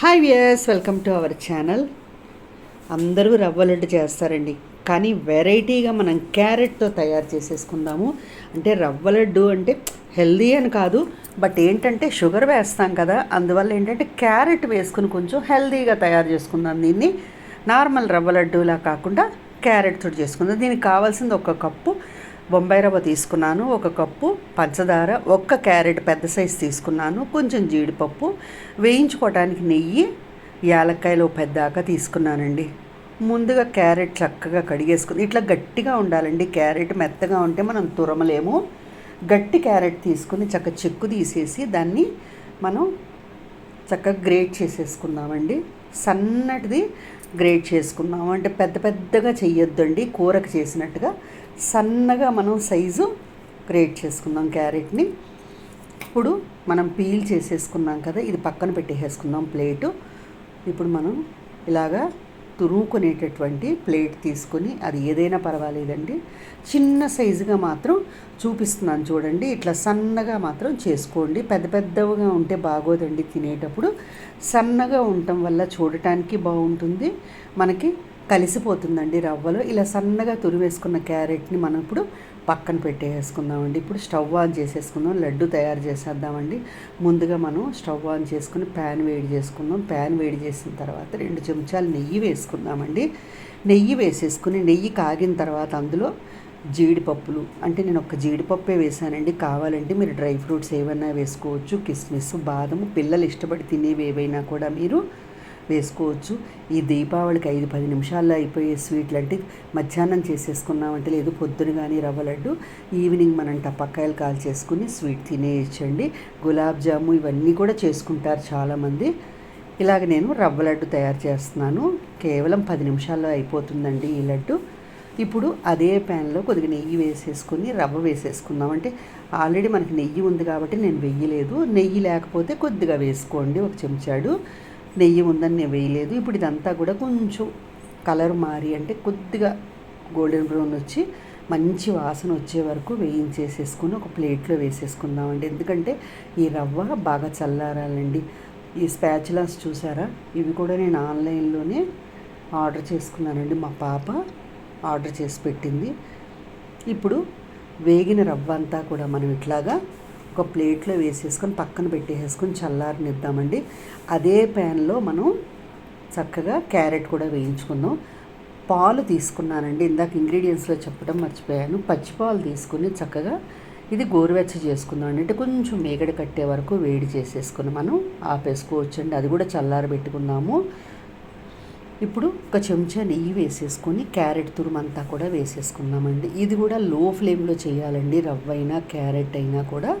Hi viewers welcome to our channel అందరూ రవ్వ లడ్డు చేస్తారండి. కానీ వెరైటీగా మనం క్యారెట్తో తయారు చేసేసుకుందాము. అంటే రవ్వ లడ్డు అంటే హెల్దీ అని కాదు బట్ ఏంటంటే షుగర్ వేస్తాం కదా అందువల్ల ఏంటంటే క్యారెట్ వేసుకుని కొంచెం హెల్దీగా తయారు చేసుకుందాం దీన్ని. నార్మల్ రవ్వ లడ్డూలా కాకుండా క్యారెట్ తోటి చేసుకుందాం. దీనికి కావాల్సింది ఒక కప్పు బొంబాయి రవ్వ తీసుకున్నాను ఒక కప్పు పంచదార ఒక్క క్యారెట్ పెద్ద సైజు తీసుకున్నాను కొంచెం జీడిపప్పు వేయించుకోవడానికి నెయ్యి యాలక్కాయలు పెద్దాక తీసుకున్నానండి. ముందుగా క్యారెట్ చక్కగా కడిగేసుకుని ఇట్లా గట్టిగా ఉండాలండి. క్యారెట్ మెత్తగా ఉంటే మనం తురమలేము. గట్టి క్యారెట్ తీసుకుని చక్క చెక్కు తీసేసి దాన్ని మనం చక్కగా గ్రేట్ చేసేసుకుందామండి. సన్నటిది గ్రేట్ చేసుకుందాం అంటే పెద్ద పెద్దగా చెయ్యొద్దండి. కూరకు చేసినట్టుగా సన్నగా మనం సైజు గ్రేట్ చేసుకుందాం క్యారెట్ని. ఇప్పుడు మనం పీల్ చేసేసుకున్నాం కదా ఇది పక్కన పెట్టేసుకుందాం ప్లేటు. ఇప్పుడు మనం ఇలాగా తురుకునేటటువంటి ప్లేట్ తీసుకొని అది ఏదైనా పర్వాలేదండి. చిన్న సైజుగా మాత్రం చూపిస్తున్నాను చూడండి. ఇట్లా సన్నగా మాత్రం చేసుకోండి. పెద్ద పెద్దవిగా ఉంటే బాగోదండి తినేటప్పుడు. సన్నగా ఉండటం వల్ల చూడటానికి బాగుంటుంది. మనకి కలిసిపోతుందండి రవ్వలో. ఇలా సన్నగా తురివేసుకున్న క్యారెట్ని మనం ఇప్పుడు పక్కన పెట్టేసుకుందామండి. ఇప్పుడు స్టవ్ ఆన్ చేసేసుకుందాం. లడ్డు తయారు చేసేద్దామండి. ముందుగా మనం స్టవ్ ఆన్ చేసుకుని ప్యాన్ వేడి చేసుకుందాం. ప్యాన్ వేడి చేసిన తర్వాత రెండు చెంచాలు నెయ్యి వేసుకుందామండి. నెయ్యి వేసేసుకుని నెయ్యి కాగిన తర్వాత అందులో జీడిపప్పులు. అంటే నేను ఒక జీడిపప్పే వేసానండి. కావాలంటే మీరు డ్రై ఫ్రూట్స్ ఏవైనా వేసుకోవచ్చు. కిస్మిస్ బాదము పిల్లలు ఇష్టపడి తినేవి ఏవైనా కూడా మీరు వేసుకోవచ్చు. ఈ దీపావళికి ఐదు పది నిమిషాల్లో అయిపోయే స్వీట్లు అంటే మధ్యాహ్నం చేసేసుకున్నామంటే లేదు పొద్దున కానీ రవ్వ లడ్డు ఈవినింగ్ మనం టపక్కాయలు కాల్ చేసుకుని స్వీట్ తినేయచ్చండి. గులాబ్ జాము ఇవన్నీ కూడా చేసుకుంటారు చాలామంది. ఇలాగ నేను రవ్వ లడ్డు తయారు చేస్తున్నాను. కేవలం పది నిమిషాల్లో అయిపోతుందండి ఈ లడ్డు. ఇప్పుడు అదే ప్యాన్లో కొద్దిగా నెయ్యి వేసేసుకుని రవ్వ వేసేసుకుందాం అంటే ఆల్రెడీ మనకి నెయ్యి ఉంది కాబట్టి నేను వెయ్యలేదు నెయ్యి లేకపోతే కొద్దిగా వేసుకోండి ఒక చెంచాడు. నెయ్యి ఉందని నేను వేయలేదు. ఇప్పుడు ఇదంతా కూడా కొంచెం కలర్ మారి అంటే కొద్దిగా గోల్డెన్ బ్రౌన్ వచ్చి మంచి వాసన వచ్చే వరకు వేయించేసేసుకుని ఒక ప్లేట్లో వేసేసుకుందామండి. ఎందుకంటే ఈ రవ్వ బాగా చల్లారాలండి. ఈ స్పాచులాస్ చూసారా? ఇవి కూడా నేను ఆన్లైన్లోనే ఆర్డర్ చేసుకున్నానండి. మా పాప ఆర్డర్ చేసి పెట్టింది. ఇప్పుడు వేగిన రవ్వ అంతా కూడా మనం ఇట్లాగా ఒక ప్లేట్లో వేసేసుకొని పక్కన పెట్టేసుకొని చల్లారనిద్దామండి. అదే ప్యాన్లో మనం చక్కగా క్యారెట్ కూడా వేయించుకుందాం. పాలు తీసుకున్నానండి. ఇందాక ఇంగ్రీడియంట్స్లో చెప్పడం మర్చిపోయాను. పచ్చిపాలు తీసుకుని చక్కగా ఇది గోరువెచ్చ చేసుకుందాం అంటే కొంచెం మేగడ కట్టే వరకు వేడి చేసేసుకుని మనం ఆపేసుకోవచ్చండి. అది కూడా చల్లారబెట్టుకుందాము ఇప్పుడు ఒక చెంచా నెయ్యి వేసేసుకొని క్యారెట్ తురుమంతా కూడా వేసేసుకుందామండి. ఇది కూడా లో ఫ్లేమ్లో చేయాలండి. రవ్వ అయినా క్యారెట్ అయినా కూడా.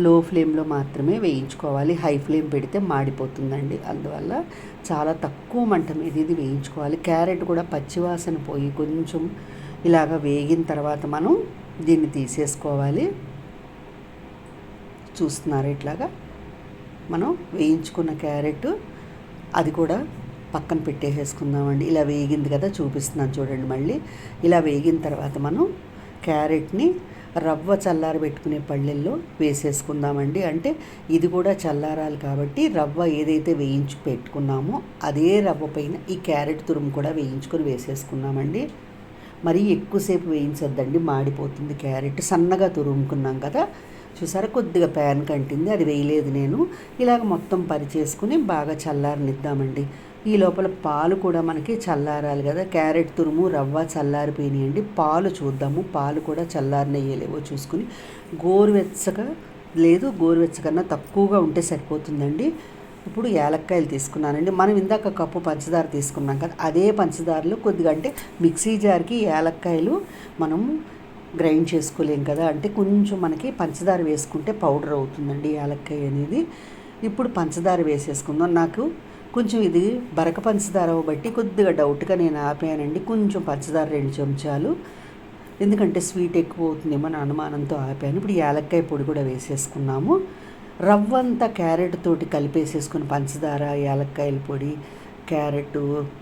లో ఫ్లేమ్లో మాత్రమే వేయించుకోవాలి. హై ఫ్లేమ్ పెడితే మాడిపోతుందండి. అందువల్ల చాలా తక్కువ మంట మీద ఇది వేయించుకోవాలి. క్యారెట్ కూడా పచ్చివాసన పోయి కొంచెం ఇలాగ వేగిన తర్వాత మనం దీన్ని తీసేసుకోవాలి. చూస్తున్నారు ఇట్లాగా? మనం వేయించుకున్న క్యారెట్ అది కూడా పక్కన పెట్టేసేసుకుందామండి. ఇలా వేగింది కదా చూపిస్తున్నాను చూడండి మళ్ళీ. ఇలా వేగిన తర్వాత మనం క్యారెట్ని రవ్వ చల్లారబెట్టుకునే పళ్ళెల్లో వేసేసుకుందామండి. అంటే ఇది కూడా చల్లారాలి కాబట్టి రవ్వ ఏదైతే వేయించి పెట్టుకున్నామో అదే రవ్వ పైన ఈ క్యారెట్ తురుము కూడా వేయించుకొని వేసేసుకున్నామండి మరీ ఎక్కువసేపు వేయించొద్దండి మాడిపోతుంది క్యారెట్. సన్నగా తురుముకున్నాం కదా చూసారా? కొద్దిగా ప్యాన్ కంటింది అది వేయలేదు నేను. ఇలాగ మొత్తం పరిచేసుకుని బాగా చల్లారనిద్దామండి. ఈ లోపల పాలు కూడా మనకి చల్లారాలి కదా. క్యారెట్ తురుము రవ్వ చల్లారిపోయినాయండి. పాలు చూద్దాము. పాలు కూడా చల్లారినయ్యేలేవో చూసుకుని. గోరువెచ్చగా లేదు గోరువెచ్చకన్నా తక్కువగా ఉంటే సరిపోతుందండి. ఇప్పుడు యాలక్కాయలు తీసుకున్నానండి. మనం ఇందాక కప్పు పంచదార తీసుకున్నాం కదా. అదే పంచదారలో కొద్దిగా అంటే మిక్సీ జార్కి యాలక్కాయలు మనం గ్రైండ్ చేసుకోలేం కదా. అంటే కొంచెం మనకి పంచదార వేసుకుంటే పౌడర్ అవుతుందండి యాలక్కాయ అనేది. ఇప్పుడు పంచదార వేసేసుకుందాం. నాకు కొంచెం ఇది బరక పంచదార బట్టి కొద్దిగా డౌట్గా నేను ఆపానండి. కొంచెం పంచదార రెండు చెంచాలు. ఎందుకంటే స్వీట్ ఎక్కువ అవుతుందేమో అని అనుమానంతో ఆపాను. ఇప్పుడు యాలక్కాయ పొడి కూడా వేసేసుకున్నాము. రవ్వ అంతా క్యారెట్ తోటి కలిపేసేసుకుని పంచదార యాలక్కాయల పొడి క్యారెట్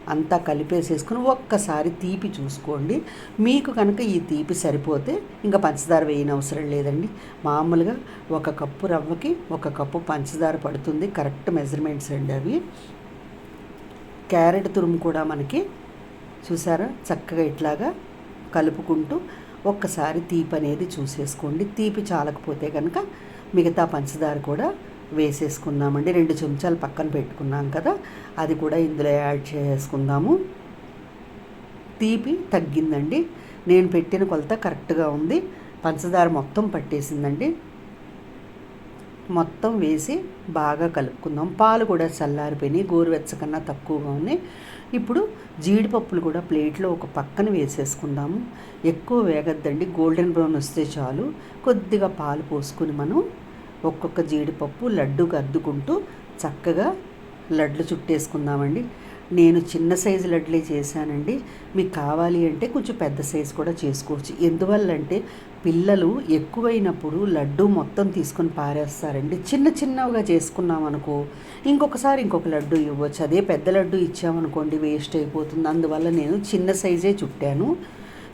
అంతా కలిపేసేసుకుని ఒక్కసారి తీపి చూసుకోండి. మీకు కనుక ఈ తీపి సరిపోతే ఇంకా పంచదార వేయని అవసరం లేదండి. మామూలుగా ఒక కప్పు రవ్వకి ఒక కప్పు పంచదార పడుతుంది. కరెక్ట్ మెజర్మెంట్స్ అండి అవి. క్యారెట్ తురుము కూడా మనకి చూసారా? చక్కగా ఇట్లాగా కలుపుకుంటూ ఒక్కసారి తీపి అనేది చూసేసుకోండి. తీపి చాలకపోతే కనుక మిగతా పంచదార కూడా వేసేసుకుందామండి. రెండు చెంచాలు పక్కన పెట్టుకున్నాం కదా అది కూడా ఇందులో యాడ్ చేసుకుందాము. తీపి తగ్గిందండి. నేను పెట్టిన కొలత కరెక్ట్గా ఉంది. పంచదార మొత్తం పట్టేసిందండి. మొత్తం వేసి బాగా కలుపుకుందాం. పాలు కూడా చల్లారిపోయినాయి. గోరువెచ్చ కన్నా తక్కువగా ఉన్నాయి. ఇప్పుడు జీడిపప్పులు కూడా ప్లేట్లో ఒక పక్కన వేసేసుకుందాము. ఎక్కువ వేగద్దండి. గోల్డెన్ బ్రౌన్ వస్తే చాలు. కొద్దిగా పాలు పోసుకుని మనం ఒక్కొక్క జీడిపప్పు లడ్డుకు అద్దుకుంటూ చక్కగా లడ్లు చుట్టేసుకుందామండి. నేను చిన్న సైజు లడ్లే చేశానండి. మీకు కావాలి అంటే కొంచెం పెద్ద సైజు కూడా చేసుకోవచ్చు. ఎందువల్ల అంటే పిల్లలు ఎక్కువైనప్పుడు లడ్డు మొత్తం తీసుకొని పారేస్తారండి. చిన్న చిన్నవిగా చేసుకున్నాం అనుకో ఇంకొకసారి ఇంకొక లడ్డు ఇవ్వచ్చు. అదే పెద్ద లడ్డు ఇచ్చామనుకోండి వేస్ట్ అయిపోతుంది. అందువల్ల నేను చిన్న సైజే చుట్టాను.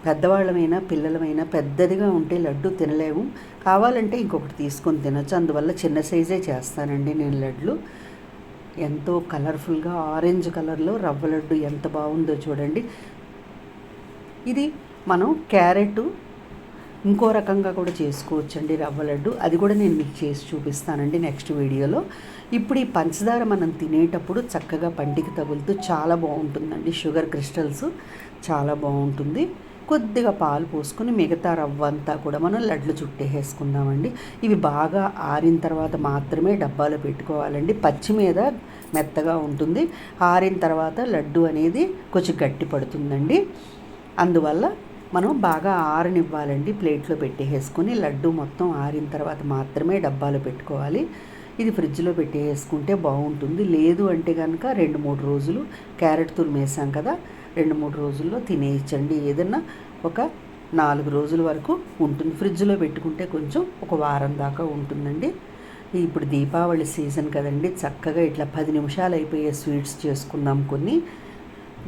పెద్దవాళ్ళమైనా పిల్లలమైనా పెద్దదిగా ఉంటే లడ్డు తినలేము. కావాలంటే ఇంకొకటి తీసుకొని తినచ్చు. అందువల్ల చిన్న సైజే చేస్తానండి నేను లడ్లు. ఎంతో కలర్ఫుల్గా ఆరెంజ్ కలర్లో రవ్వ లడ్డు ఎంత బాగుందో చూడండి. ఇది మనం క్యారెట్ ఇంకో రకంగా కూడా చేసుకోవచ్చండి రవ్వ లడ్డు. అది కూడా నేను మీకు చేసి చూపిస్తానండి నెక్స్ట్ వీడియోలో. ఇప్పుడు ఈ పంచదార మనం తినేటప్పుడు చక్కగా పంటికి తగులుతూ చాలా బాగుంటుందండి. షుగర్ క్రిస్టల్స్ చాలా బాగుంటుంది. కొద్దిగా పాలు పోసుకొని మిగతా రవ్వ అంతా కూడా మనం లడ్లు చుట్టేసుకుందామండి ఇవి బాగా ఆరిన తర్వాత మాత్రమే డబ్బాలో పెట్టుకోవాలండి. పచ్చి మీద మెత్తగా ఉంటుంది. ఆరిన తర్వాత లడ్డు అనేది కొంచెం గట్టి పడుతుందండి. అందువల్ల మనం బాగా ఆరనివ్వాలండి ప్లేట్లో పెట్టేసుకొని లడ్డు మొత్తం ఆరిన తర్వాత మాత్రమే డబ్బాలో పెట్టుకోవాలి. ఇది ఫ్రిడ్జ్లో పెట్టేసుకుంటే బాగుంటుంది. లేదు అంటే కనుక రెండు మూడు రోజులు క్యారెట్ తురిమేసాం కదా రెండు మూడు రోజుల్లో తినేయచ్చండి. ఏదన్నా ఒక నాలుగు రోజుల వరకు ఉంటుంది. ఫ్రిడ్జ్లో పెట్టుకుంటే కొంచెం ఒక వారం దాకా ఉంటుందండి. ఇప్పుడు దీపావళి సీజన్ కదండి చక్కగా ఇట్లా పది నిమిషాలు అయిపోయే స్వీట్స్ చేసుకుందాం కొన్ని.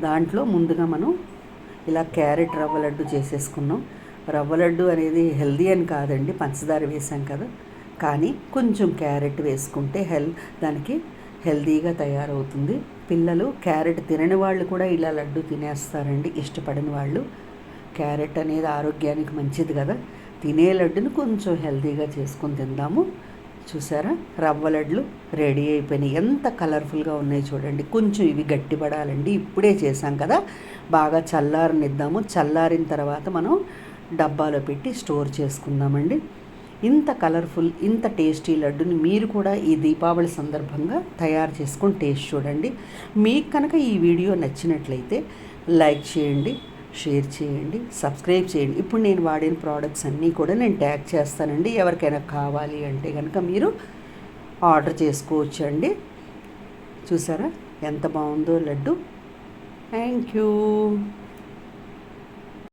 దాంట్లో ముందుగా మనం ఇలా క్యారెట్ రవ్వ లడ్డు చేసేసుకున్నాం. రవ్వ లడ్డు అనేది హెల్దీ అని కాదండి పంచదార వేసాం కదా. కానీ కొంచెం క్యారెట్ వేసుకుంటే హెల్ దానికి హెల్దీగా తయారవుతుంది. పిల్లలు క్యారెట్ తినని వాళ్ళు కూడా ఇలా లడ్డు తినేస్తారండి ఇష్టపడని వాళ్ళు. క్యారెట్ అనేది ఆరోగ్యానికి మంచిది కదా. తినే లడ్డును కొంచెం హెల్దీగా చేసుకొని తిందాము. చూసారా? రవ్వ లడ్లు రెడీ అయిపోయినాయి. ఎంత కలర్ఫుల్గా ఉన్నాయి చూడండి. కొంచెం ఇవి గట్టిపడాలండి. ఇప్పుడే చేసాం కదా. బాగా చల్లారనిద్దాము. చల్లారిన తర్వాత మనం డబ్బాలో పెట్టి స్టోర్ చేసుకుందామండి. ఇంత కలర్ఫుల్ ఇంత టేస్టీ లడ్డుని మీరు కూడా ఈ దీపావళి సందర్భంగా తయారు చేసుకొని టేస్ట్ చూడండి. మీకు కనుక ఈ వీడియో నచ్చినట్లయితే లైక్ చేయండి. షేర్ చేయండి సబ్స్క్రైబ్ చేయండి. ఇప్పుడు నేను వాడిన ప్రోడక్ట్స్ అన్నీ కూడా నేను ట్యాగ్ చేస్తానండి. ఎవరికైనా కావాలి అంటే కనుక మీరు ఆర్డర్ చేసుకోవచ్చు అండి చూసారా? ఎంత బాగుందో లడ్డు. Thank you